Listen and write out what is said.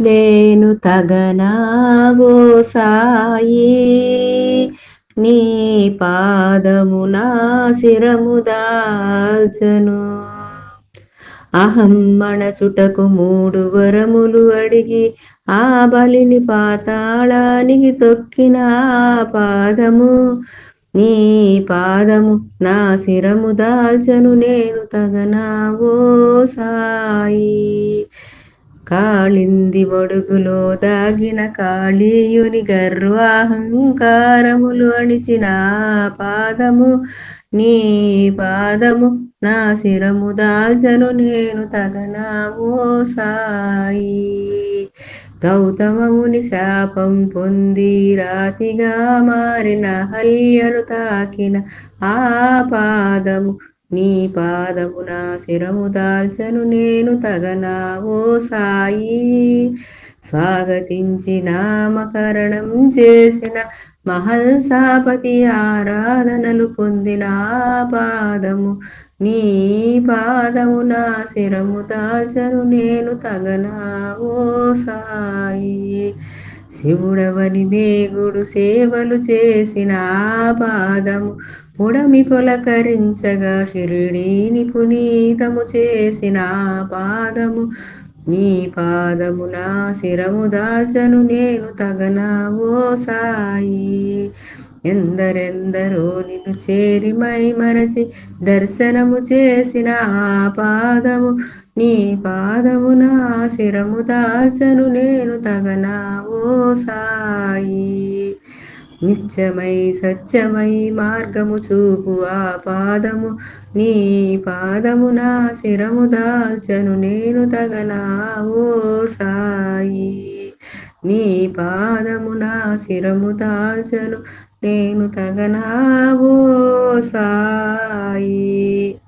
నేను తగనావో సాయి నీ పాదము నా శిరము దాల్చను. అహం మనసుటకు మూడు వరములు అడిగి ఆ బలిని పాతాళానికి తొక్కిన పాదము నీ పాదము నా శిరము దాల్చను. నేను తగనావో సాయి కాళింది మడుగులో దాగిన కాళీయుని గర్వాహంకారములు అణిచిన పాదము నీ పాదము నా శిరము దాల్చను నేను తగనావో సాయి. గౌతమముని శాపం పొంది రాతిగా మారిన హల్యను తాకిన ఆ పాదము నీ పాదమున శిరము దాల్చను నేను తగనా ఓ సాయి. స్వాగతించి నామకరణం చేసిన మహల్సాపతి ఆరాధనలు పొందిన పాదము. నీ పాదము నా శిరము దాల్చను నేను తగనా ఓ సాయి. శివుడవని మేగుడు సేవలు చేసిన పాదము పుడమి పొలకరించగా షిరిడీని పునీతము చేసిన పాదము. నీ పాదము నా శిరము దాచను నేను తగనావో సాయి. ఎందరెందరో నిన్ను చేరిమై మరచి దర్శనము చేసిన ఆ పాదము నీ పాదము నా శిరము దాచను నేను తగనా ఓ సాయి. నిత్యమై సత్యమై మార్గము చూపు ఆ పాదము నీ పాదము నా శిరము దాల్చను నేను తగనా ఓ సాయి. నీ పాదము నా శిరము దాల్చను నేను తగనావో సాయి.